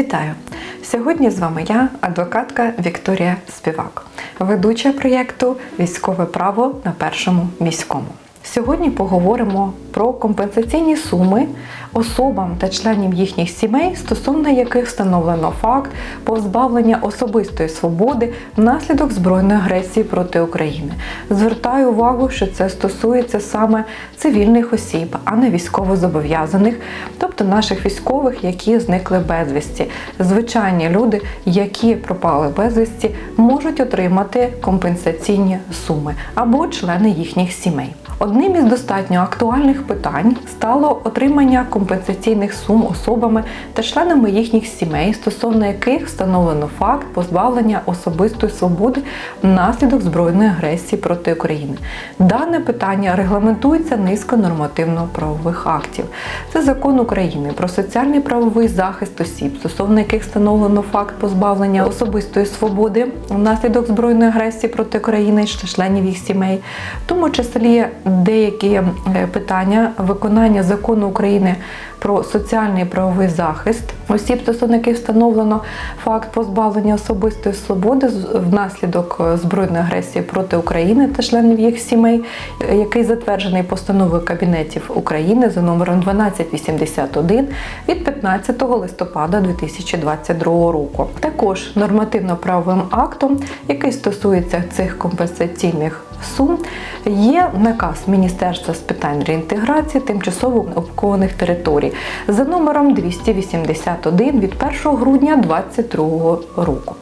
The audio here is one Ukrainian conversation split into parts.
Вітаю! Сьогодні з вами я, адвокатка Вікторія Співак, ведуча проєкту Військове право на першому міському. Сьогодні поговоримо про компенсаційні суми особам та членів їхніх сімей, стосовно яких встановлено факт позбавлення особистої свободи внаслідок збройної агресії проти України. Звертаю увагу, що це стосується саме цивільних осіб, а не військовозобов'язаних, тобто наших військових, які зникли безвісті. Звичайні люди, які пропали безвісті, можуть отримати компенсаційні суми або члени їхніх сімей. Одним із достатньо актуальних питань стало отримання компенсаційних сум особами та членами їхніх сімей, стосовно яких встановлено факт позбавлення особистої свободи внаслідок збройної агресії проти України. Дане питання регламентується низка нормативно-правових актів. Це закон України про соціальний правовий захист осіб, стосовно яких встановлено факт позбавлення особистої свободи внаслідок збройної агресії проти України та членів їх сімей, в тому числі деякі е, питання виконання закону України про соціальний і правовий захист осіб, стосовно яких встановлено факт позбавлення особистої свободи внаслідок е, збройної агресії проти України та членів їх сімей, е, який затверджений постановою Кабінетів України за номером 1281 від 15 листопада 2022 року. Також нормативно-правовим актом, який стосується цих компенсаційних сум, є наказ Міністерства з питань реінтеграції тимчасово окупованих територій за номером 281 від 1 грудня 2022 року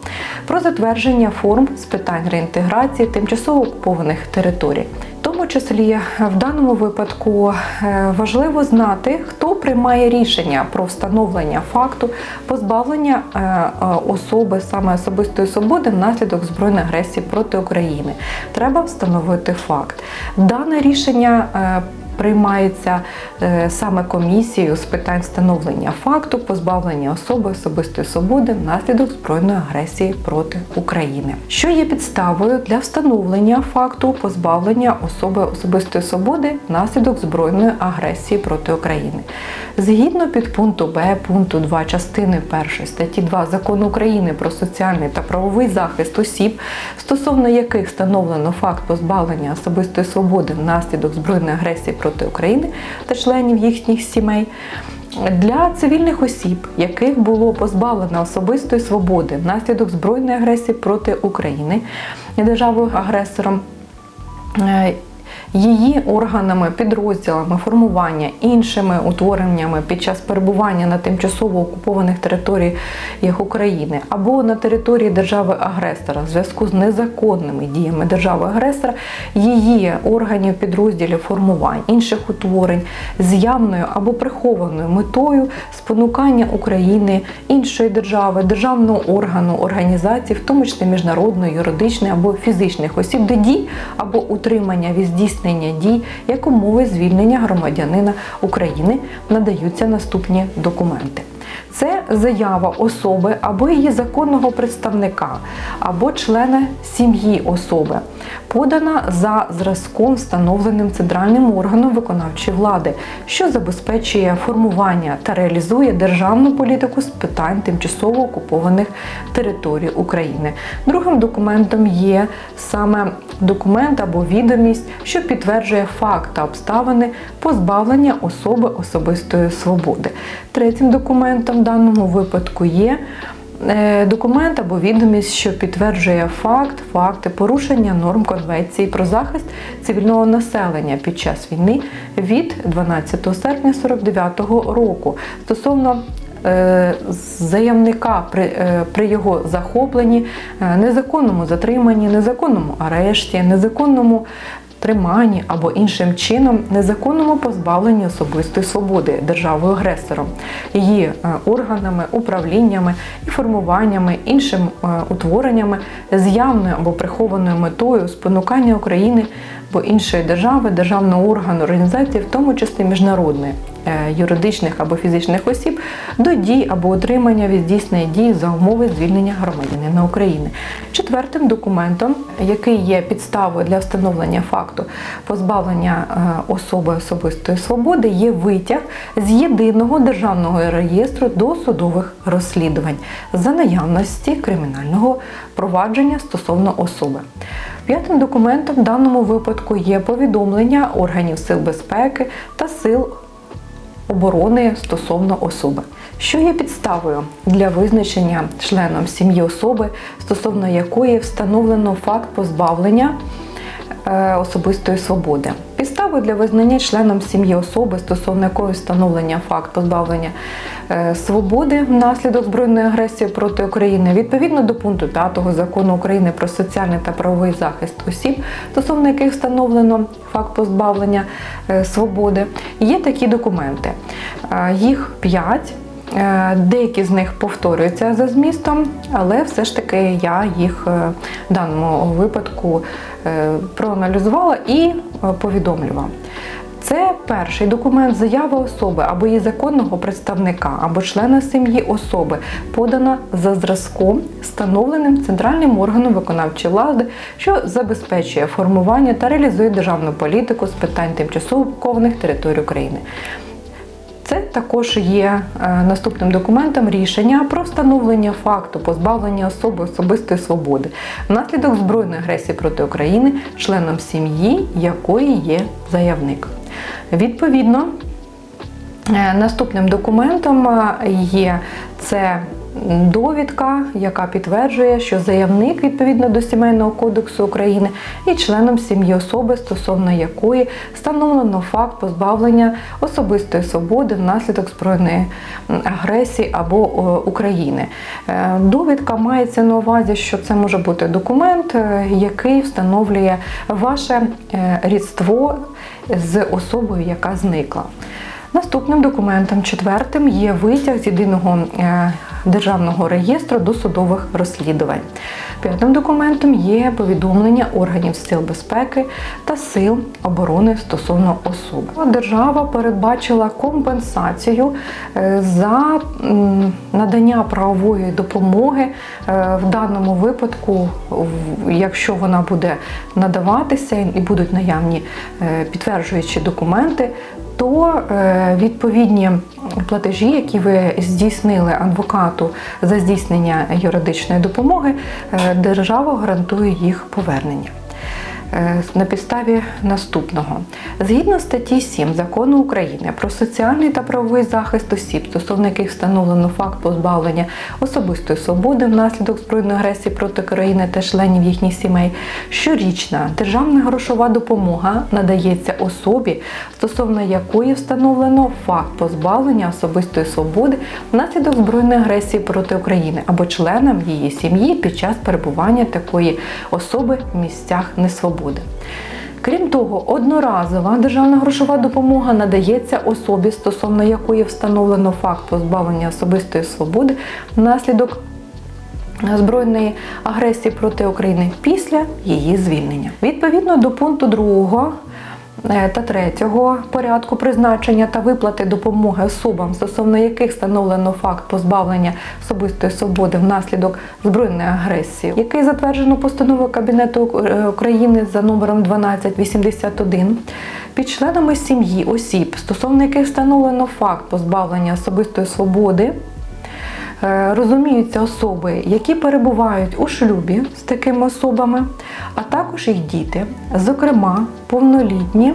про затвердження форм з питань реінтеграції тимчасово окупованих територій. Тому числі в даному випадку е, важливо знати, хто приймає рішення про встановлення факту позбавлення е, е, особи саме особистої свободи внаслідок збройної агресії проти України. Треба встановити факт. Дане рішення. Приймається е, саме комісією з питань встановлення факту позбавлення особи особистої свободи внаслідок збройної агресії проти України, що є підставою для встановлення факту позбавлення особи особистої свободи внаслідок збройної агресії проти України. Згідно підпункту Б пункту 2 частини 1 статті 2 Закону України про соціальний та правовий захист осіб, стосовно яких встановлено факт позбавлення особистої свободи внаслідок збройної агресії проти України та членів їхніх сімей. Для цивільних осіб, яких було позбавлено особистої свободи внаслідок збройної агресії проти України державою агресором, е, її органами, підрозділами формування, іншими утвореннями під час перебування на тимчасово окупованих територіях України або на території держави-агресора в зв'язку з незаконними діями держави-агресора, її органів, підрозділів формувань, інших утворень з явною або прихованою метою спонукання України, іншої держави, державного органу, організації, в тому числі міжнародної, юридичної або фізичних осіб до дій або утримання від здійснення дій як умови звільнення громадянина України надаються наступні документи. Це заява особи або її законного представника, або члена сім'ї особи, подана за зразком, встановленим центральним органом виконавчої влади, що забезпечує формування та реалізує державну політику з питань тимчасово окупованих територій України. Другим документом є саме документ або відомість, що підтверджує факт та обставини позбавлення особи особистої свободи. Третім документом в даному випадку є документ або відомість, що підтверджує факт, факти порушення норм Конвенції про захист цивільного населення під час війни від 12 серпня 49 року. Стосовно е, заявника при, е, при його захопленні, е, незаконному затриманні, незаконному арешті, незаконному триманні або іншим чином незаконному позбавленні особистої свободи державою агресором, її е, органами, управліннями і формуваннями, іншим е, утвореннями з явною або прихованою метою спонукання України або іншої держави, державного органу, організації, в тому числі міжнародної юридичних або фізичних осіб до дій або отримання від здійснення дій за умови звільнення громадянина України. Четвертим документом, який є підставою для встановлення факту позбавлення е, особи особистої свободи, є витяг з єдиного державного реєстру досудових розслідувань за наявності кримінального провадження стосовно особи. П'ятим документом в даному випадку є повідомлення органів сил безпеки та сил оборони стосовно особи, що є підставою для визначення членом сім'ї особи, стосовно якої встановлено факт позбавлення особистої свободи. Підставою для визнання членом сім'ї особи, стосовно якої встановлення факт позбавлення е, свободи внаслідок збройної агресії проти України, відповідно до пункту 5 закону України про соціальний та правовий захист осіб, стосовно яких встановлено факт позбавлення е, свободи, є такі документи. Е, Їх 5. Е, Деякі з них повторюються за змістом, але все ж таки я їх е, в даному випадку е, проаналізувала і повідомлювала. Це перший документ заява особи або її законного представника або члена сім'ї особи, подана за зразком, встановленим центральним органом виконавчої влади, що забезпечує формування та реалізує державну політику з питань тимчасово окупованих територій України. Це також є е, наступним документом рішення про встановлення факту позбавлення особи особистої свободи внаслідок збройної агресії проти України, членом сім'ї якої є заявник. Відповідно, е, наступним документом е, є це довідка, яка підтверджує, що заявник відповідно до Сімейного кодексу України є членом сім'ї особи, стосовно якої встановлено факт позбавлення особистої свободи внаслідок збройної агресії або України. Е, Довідка мається на увазі, що це може бути документ, е, який встановлює ваше е, рідство з особою, яка зникла. Наступним документом, четвертим, є витяг з єдиного е, державного реєстру досудових розслідувань. П'ятим документом є повідомлення органів сил безпеки та сил оборони стосовно особи. Держава передбачила компенсацію е, за надання правової допомоги е, в даному випадку, якщо вона буде надаватися і будуть наявні е, підтверджуючі документи, то е, відповідні платежі, які ви здійснили адвокату за здійснення юридичної допомоги, е, держава гарантує їх повернення. Е, На підставі наступного згідно статті 7 закону України про соціальний та правовий захист осіб, стосовно яких встановлено факт позбавлення особистої свободи внаслідок збройної агресії проти країни та членів їхніх сімей, щорічна державна грошова допомога надається особі, стосовно якої встановлено факт позбавлення особистої свободи внаслідок збройної агресії проти України або членам її сім'ї під час перебування такої особи в місцях несвободи. Крім того, одноразова державна грошова допомога надається особі, стосовно якої встановлено факт позбавлення особистої свободи внаслідок збройної агресії проти України після її звільнення. Відповідно до пункту 2 е, та 3 порядку призначення та виплати допомоги особам, стосовно яких встановлено факт позбавлення особистої свободи внаслідок збройної агресії, який затверджено постановою Кабінету е, України за номером 1281, під членами сім'ї осіб, стосовно яких встановлено факт позбавлення особистої свободи. Е, Розуміються особи, які перебувають у шлюбі з такими особами, а також їх діти, зокрема повнолітні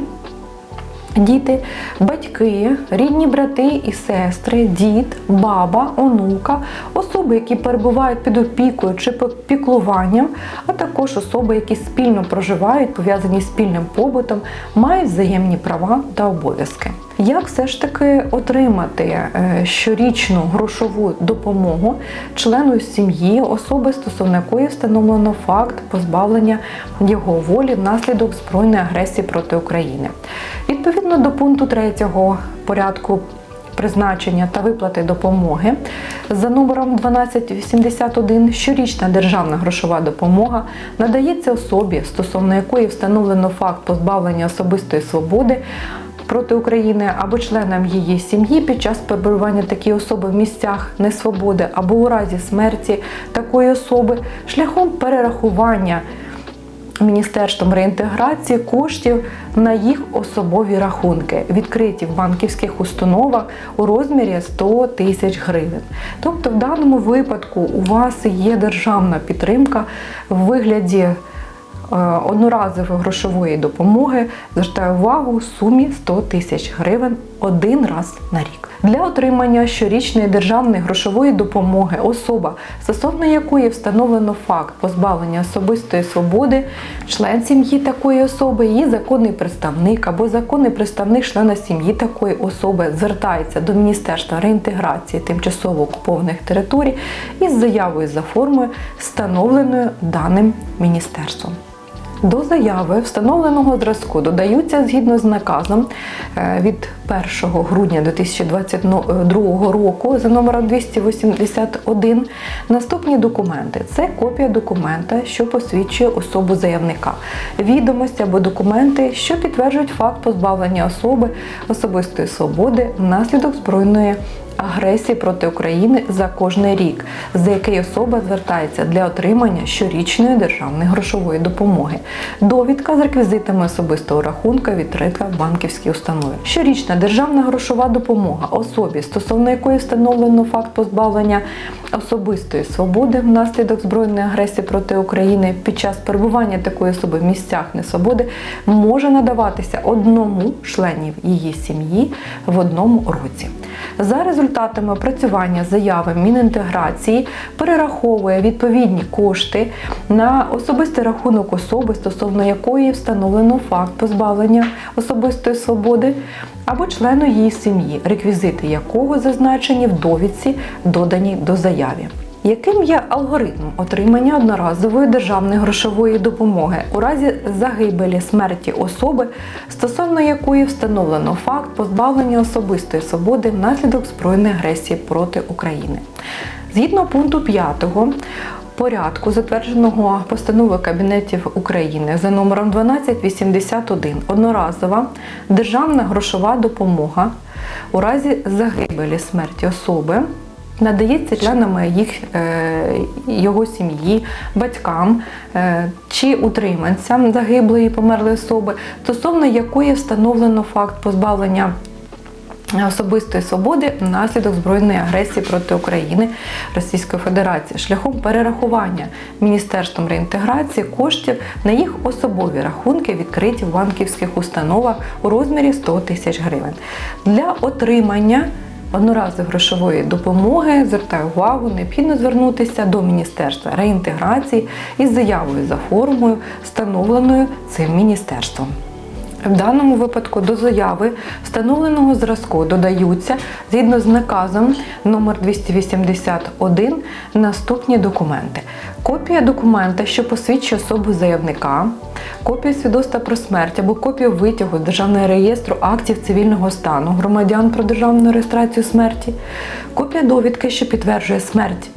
діти, батьки, рідні брати і сестри, дід, баба, онука, особи, які перебувають під опікою чи під піклуванням, а також особи, які спільно проживають, пов'язані з спільним побутом, мають взаємні права та обов'язки. Як все ж таки отримати е, щорічну грошову допомогу члену сім'ї, особи, стосовно якої встановлено факт позбавлення його волі внаслідок збройної агресії проти України? Відповідно до пункту 3 порядку призначення та виплати допомоги за номером 1281 щорічна державна грошова допомога надається особі, стосовно якої встановлено факт позбавлення особистої свободи проти України або членам її сім'ї під час перебування такої особи в місцях несвободи або у разі смерті такої особи шляхом перерахування. Міністерством реінтеграції коштів на їх особові рахунки, відкриті в банківських установах у розмірі 100 тисяч гривень. Тобто, в даному випадку у вас є державна підтримка в вигляді одноразової грошової допомоги. Звертаю увагу сумі 100 тисяч гривень один раз на рік. Для отримання щорічної державної грошової допомоги особа, стосовно якої встановлено факт позбавлення особистої свободи, член сім'ї такої особи, її законний представник або законний представник члена сім'ї такої особи звертається до Міністерства реінтеграції тимчасово окупованих територій із заявою за формою, встановленою даним міністерством. До заяви встановленого зразку додаються згідно з наказом е, від 1 грудня 2022 року за номером 281 наступні документи. Це копія документа, що посвідчує особу заявника, відомості або документи, що підтверджують факт позбавлення особи особистої свободи внаслідок збройної агресії проти України за кожний рік, за який особа звертається для отримання щорічної державної грошової допомоги. Довідка з реквізитами особистого рахунка відкрита в банківській установі. Щорічна державна грошова допомога особі, стосовно якої встановлено факт позбавлення особистої свободи внаслідок збройної агресії проти України під час перебування такої особи в місцях несвободи, може надаватися одному членів її сім'ї в одному році. За результатами опрацювання заяви Мінінтеграції перераховує відповідні кошти на особистий рахунок особи, стосовно якої встановлено факт позбавлення особистої свободи або члену її сім'ї, реквізити якого зазначені в довідці, додані до заяви. Яким є алгоритм отримання одноразової державної грошової допомоги у разі загибелі смерті особи, стосовно якої встановлено факт позбавлення особистої свободи внаслідок збройної агресії проти України? Згідно пункту 5 порядку, затвердженого постановою Кабінетів України за номером 1281, одноразова державна грошова допомога у разі загибелі смерті особи надається членами їх, е, його сім'ї, батькам е, чи утриманцям загиблої померлої особи, стосовно якої встановлено факт позбавлення. Особистої свободи внаслідок збройної агресії проти України Російської Федерації шляхом перерахування Міністерством реінтеграції коштів на їх особові рахунки, відкриті в банківських установах у розмірі 100 тисяч гривень для отримання одноразової грошової допомоги, звертаю увагу, необхідно звернутися до Міністерства реінтеграції із заявою за формою, встановленою цим міністерством. В даному випадку до заяви встановленого зразку додаються згідно з наказом номер 281 наступні документи. Копія документа, що посвідчує особу заявника, копія свідоцтва про смерть або копію витягу державного реєстру актів цивільного стану громадян про державну реєстрацію смерті, копія довідки, що підтверджує смерть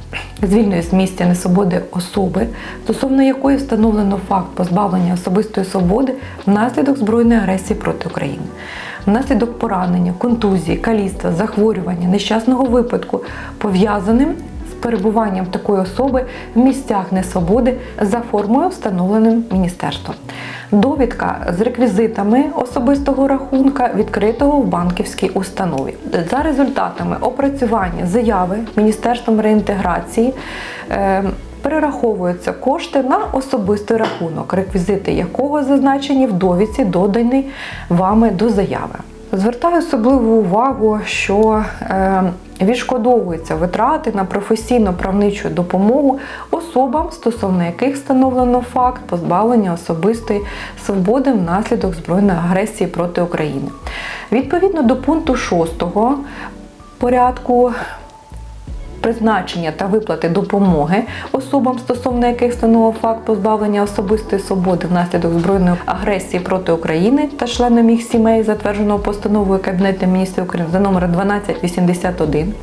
звільної з місця несвободи особи, стосовно якої встановлено факт позбавлення особистої свободи внаслідок збройної агресії проти України, внаслідок поранення, контузії, каліцтва, захворювання, нещасного випадку, пов'язаним перебуванням такої особи в місцях несвободи за формою, встановленим міністерством. Довідка з реквізитами особистого рахунка, відкритого в банківській установі. За результатами опрацювання заяви Міністерством реінтеграції. е, Перераховуються кошти на особистий рахунок, реквізити якого зазначені в довідці, додані вами до заяви. Звертаю особливу увагу, що е, відшкодовуються витрати на професійно-правничу допомогу особам, стосовно яких встановлено факт позбавлення особистої свободи внаслідок збройної агресії проти України. Відповідно до пункту 6 порядку призначення та виплати допомоги особам, стосовно яких встановив факт позбавлення особистої свободи внаслідок збройної агресії проти України та членам їх сімей, затвердженого постановою Кабінету міністрів України за номером 1281.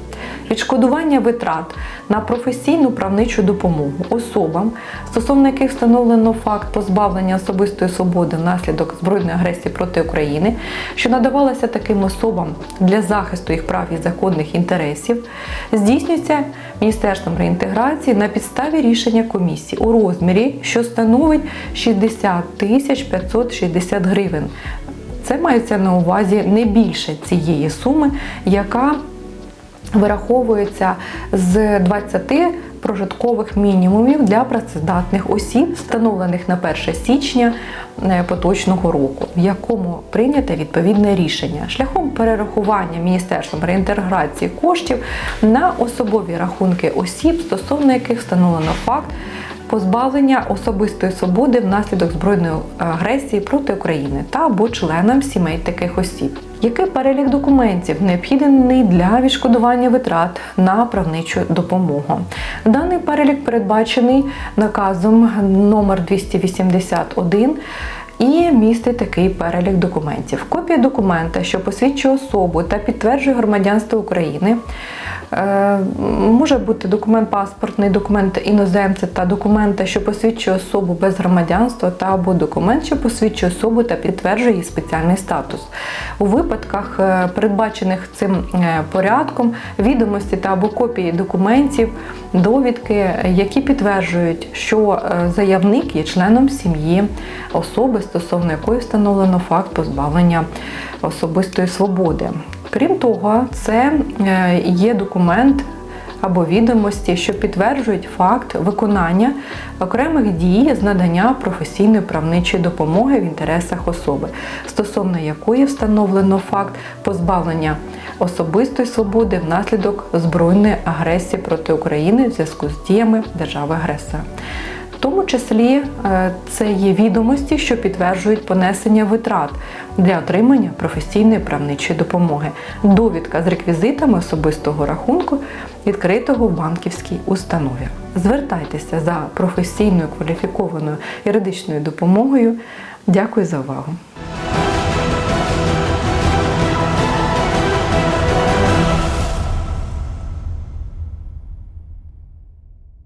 Відшкодування витрат на професійну правничу допомогу особам, стосовно яких встановлено факт позбавлення особистої свободи внаслідок збройної агресії проти України, що надавалася таким особам для захисту їх прав і законних інтересів, здійснюється Міністерством реінтеграції на підставі рішення комісії у розмірі, що становить 60 тисяч 560 гривень. Це мається на увазі не більше цієї суми, яка вираховується з 20 прожиткових мінімумів для працездатних осіб, встановлених на 1 січня е, поточного року, в якому прийнято відповідне рішення. Шляхом перерахування Міністерством реінтеграції коштів на особові рахунки осіб, стосовно яких встановлено факт позбавлення особистої свободи внаслідок збройної агресії проти України та або членам сімей таких осіб. Який перелік документів необхідний для відшкодування витрат на правничу допомогу? Даний перелік передбачений наказом номер 281 і містить такий перелік документів. Копія документа, що посвідчує особу та підтверджує громадянство України. Е, Може бути документ паспортний, документ іноземця та документ, що посвідчує особу без громадянства, та або документ, що посвідчує особу та підтверджує її спеціальний статус. У випадках, е, передбачених цим е, порядком, відомості та або копії документів, довідки, які підтверджують, що заявник є членом сім'ї особи, стосовно якої встановлено факт позбавлення особистої свободи. Крім того, це е, є документ або відомості, що підтверджують факт виконання окремих дій з надання професійної правничої допомоги в інтересах особи, стосовно якої встановлено факт позбавлення особистої свободи внаслідок збройної агресії проти України в зв'язку з діями держави-агресора. Тому числі е, це є відомості, що підтверджують понесення витрат для отримання професійної правничої допомоги, довідка з реквізитами особистого рахунку, відкритого в банківській установі. Звертайтеся за професійною кваліфікованою юридичною допомогою. Дякую за увагу.